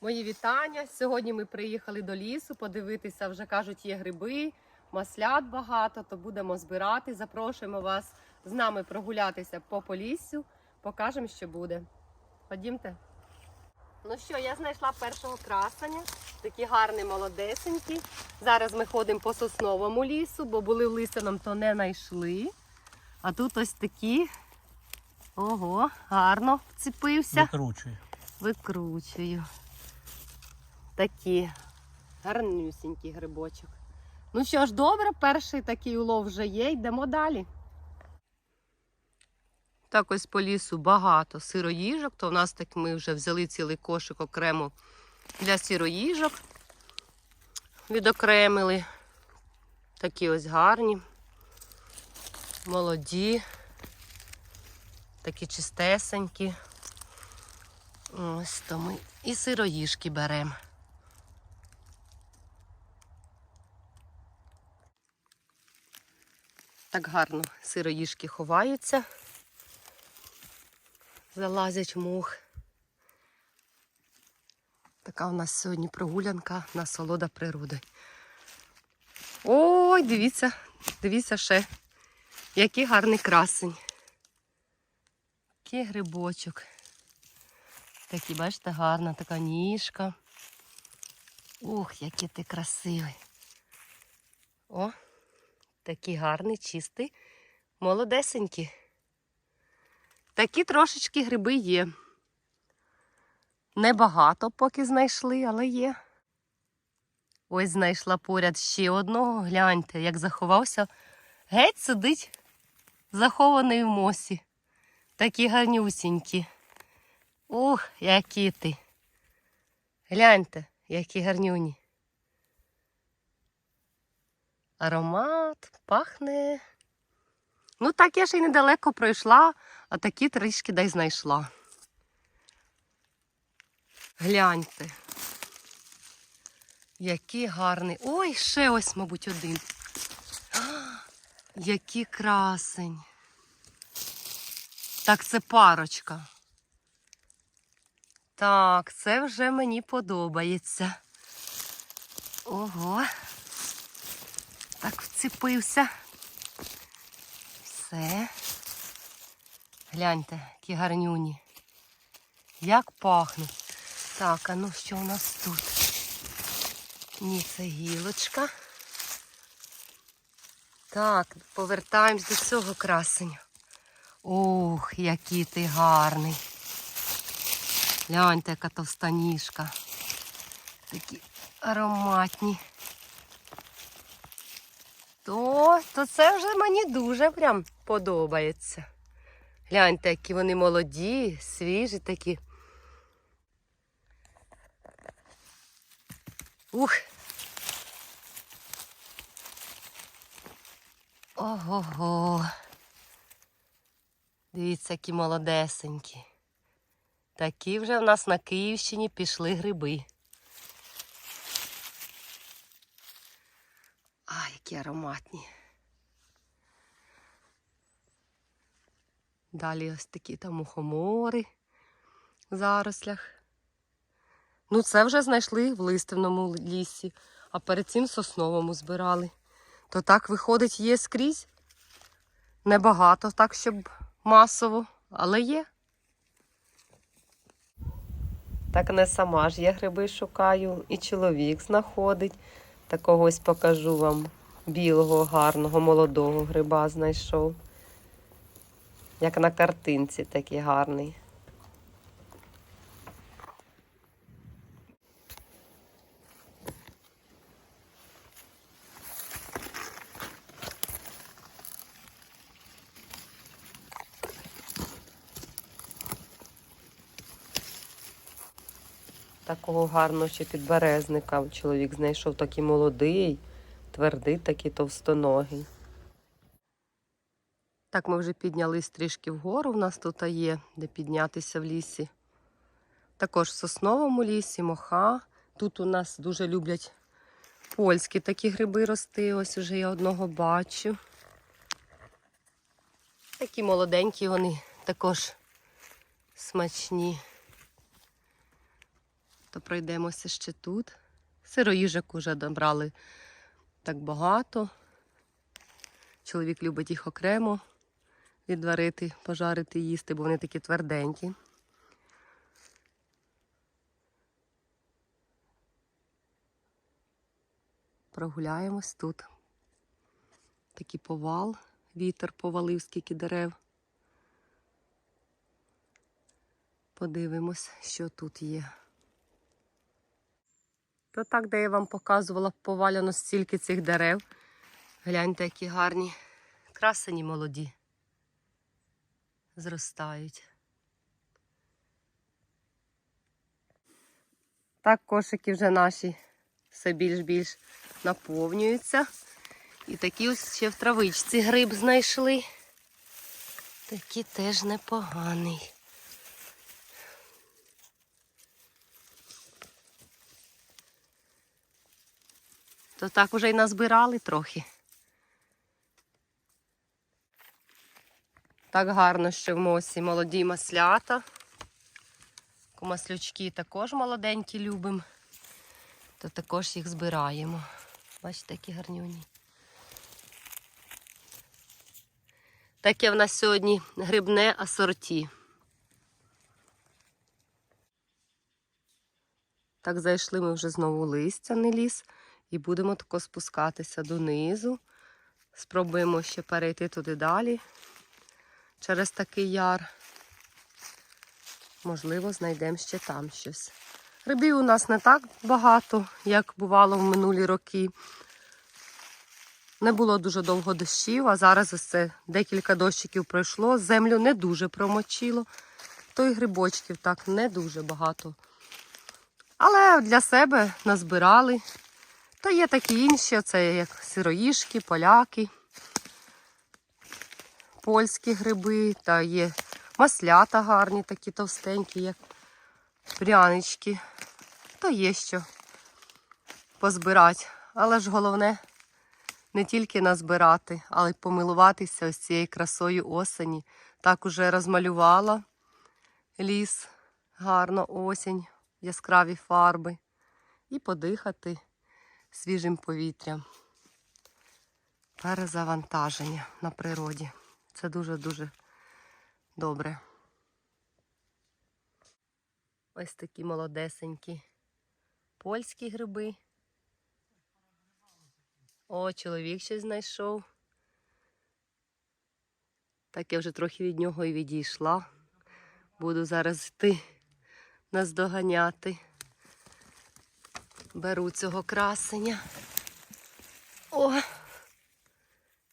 Мої вітання. Сьогодні ми приїхали до лісу подивитися, вже кажуть, є гриби, маслят багато, то будемо збирати. Запрошуємо вас з нами прогулятися по поліссю, покажемо, що буде. Ходімте. Ну що, я знайшла першого красення, такі гарні молодесенькі. Зараз ми ходимо по сосновому лісу, бо були в лисяному, то не знайшли. А тут ось такі. Ого, гарно вцепився. Викручуй. Викручую. Такі гарнюсінький грибочок. Ну що ж, добре, перший такий улов вже є, йдемо далі. Так ось по лісу багато сироїжок, то в нас так ми вже взяли цілий кошик окремо для сироїжок. Відокремили. Такі ось гарні, молоді, такі чистесенькі. Ось то ми і сироїжки беремо. Так гарно сироїжки ховаються, залазять мух. Така у нас сьогодні прогулянка насолода природи. Ой, дивіться, дивіться ще, який гарний красень. Який грибочок. Такі, бачите, гарна така ніжка. Ух, який ти красивий. О, такий гарний, чистий, молодесенький. Такі трошечки гриби є. Небагато поки знайшли, але є. Ось знайшла поряд ще одного. Гляньте, як заховався. Геть сидить, захований в мосі. Такі гарнюсінькі. Ух, які ти. Гляньте, які гарнюні. Аромат пахне. Ну, так я ще й недалеко пройшла, а такі трішки дай знайшла. Гляньте. Який гарний. Ой, ще ось, мабуть, один. А, який красень. Так, це парочка. Так, це вже мені подобається. Ого. Так вцепився. Все. Гляньте, які гарнюні. Як пахнуть. Так, а ну що у нас тут? Ні, це гілочка. Так, повертаємось до цього красення. Ох, який ти гарний. Гляньте, яка товста ніжка. Такі ароматні. То, то це вже мені дуже прям подобається. Гляньте, які вони молоді, свіжі такі. Ух. Ого-го. Дивіться, які молодесенькі. Такі вже в нас на Київщині пішли гриби. А, які ароматні. Далі ось такі там мухомори в зарослях. Ну, це вже знайшли в листивному лісі, а перед цим сосновому збирали. То так виходить, є скрізь. Небагато, так, щоб масово, але є. Так не сама ж я гриби шукаю, і чоловік знаходить. Такого ось покажу вам білого, гарного, молодого гриба знайшов. Як на картинці такий гарний. Такого гарного ще підберезника чоловік знайшов такий молодий, твердий, такий товстоногий. Так, ми вже піднялись трішки вгору. У нас тут є, де піднятися в лісі. Також в сосновому лісі, моха. Тут у нас дуже люблять польські такі гриби рости. Ось уже я одного бачу. Такі молоденькі вони також смачні. То пройдемося ще тут. Сироїжок уже добрали так багато. Чоловік любить їх окремо відварити, пожарити, їсти, бо вони такі тверденькі. Прогуляємось тут. Такий повал, вітер повалив, скільки дерев. Подивимось, що тут є. То так, де я вам показувала, повалено стільки цих дерев. Гляньте, які гарні красені молоді. Зростають. Так, кошики вже наші все більш-більш наповнюються. І такі ось ще в травичці гриб знайшли. Такий теж непоганий. То так уже й назбирали трохи. Так гарно, що в мосі молоді маслята. Маслючки також молоденькі любимо, то також їх збираємо. Бачите, які гарнюні. Таке в нас сьогодні грибне асорті. Так, зайшли ми вже знову в листяний ліс і будемо тако спускатися донизу. Спробуємо ще перейти туди далі через такий яр. Можливо, знайдемо ще там щось. Грибів у нас не так багато, як бувало в минулі роки. Не було дуже довго дощів, а зараз ось це декілька дощиків пройшло. Землю не дуже промочило, то й грибочків так не дуже багато. Але для себе назбирали. То є такі інші, це як сироїшки, поляки, польські гриби, та є маслята гарні, такі товстенькі, як прянички. То є що позбирати. Але ж головне не тільки назбирати, але й помилуватися ось цією красою осені. Так уже розмалювала ліс, гарно осінь, яскраві фарби. І подихати свіжим повітрям. Перезавантаження на природі. Це дуже-дуже добре. Ось такі молодесенькі польські гриби. О, чоловік щось знайшов. Так я вже трохи від нього і відійшла. Буду зараз йти наздоганяти. Беру цього красення. О,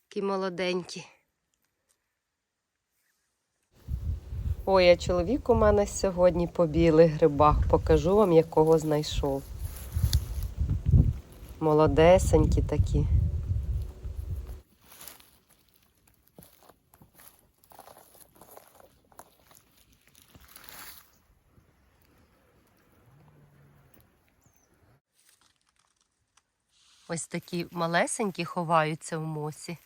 які молоденькі. Ой, а чоловік у мене сьогодні по білих грибах. Покажу вам, якого знайшов. Молодесенькі такі. Ось такі малесенькі ховаються в мосі,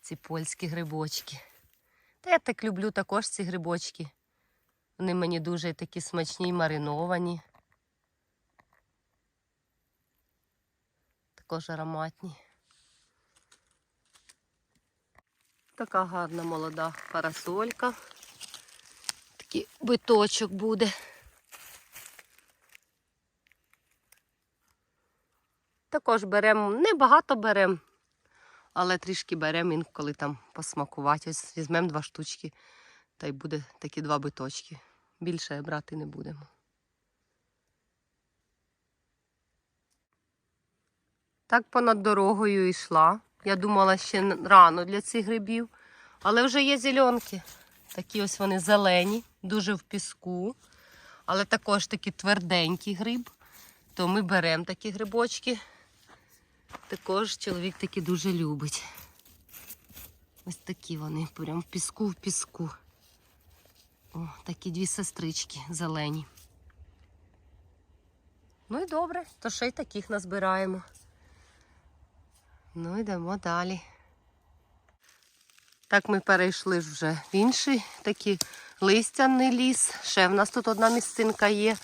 ці польські грибочки. Та я так люблю також ці грибочки. Вони мені дуже такі смачні й мариновані. Також ароматні. Така гарна молода парасолька. Такий биточок буде. Також беремо, не багато беремо, але трішки беремо інколи там посмакувати. Ось візьмемо два штучки, та й буде такі два биточки. Більше брати не будемо. Так понад дорогою йшла. Я думала, ще рано для цих грибів, але вже є зеленки. Такі ось вони зелені, дуже в піску, але також такі тверденький гриб. То ми беремо такі грибочки. Також чоловік такі дуже любить. Ось такі вони, прям в піску в піску. О, такі дві сестрички зелені. Ну і добре, то ще й таких назбираємо. Ну, йдемо далі. Так ми перейшли вже в інший такий листяний ліс. Ще в нас тут одна місцинка є.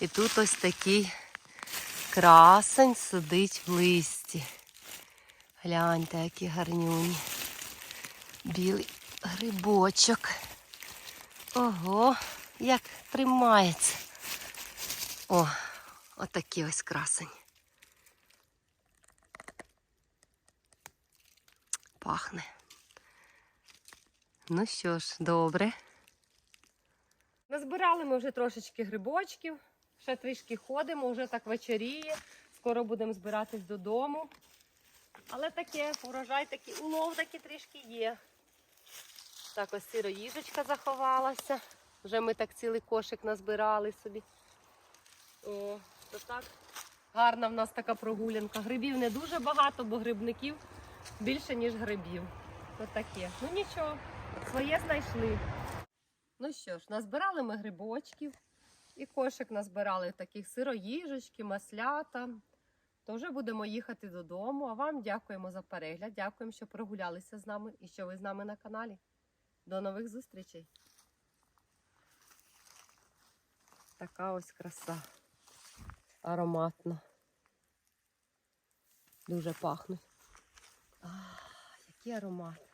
І тут ось такий красень сидить в листі. Гляньте, які гарнюні. Білий грибочок. Ого, як тримається. О, отакий ось красень. Пахне. Ну що ж, добре. Назбирали ми вже трошечки грибочків, ще трішки ходимо, вже так вечоріє. Скоро будемо збиратись додому. Але таке, урожай такий, улов такий трішки є. Так, ось сироїжечка заховалася. Вже ми так цілий кошик назбирали собі. О, то так. Гарна в нас така прогулянка. Грибів не дуже багато, бо грибників більше, ніж грибів. Ось таке. Ну нічого, своє знайшли. Ну що ж, назбирали ми грибочків і кошик назбирали таких сироїжечки, маслята. То вже будемо їхати додому. А вам дякуємо за перегляд. Дякуємо, що прогулялися з нами і що ви з нами на каналі. До нових зустрічей. Така ось краса. Ароматна. Дуже пахнуть. А, який аромат.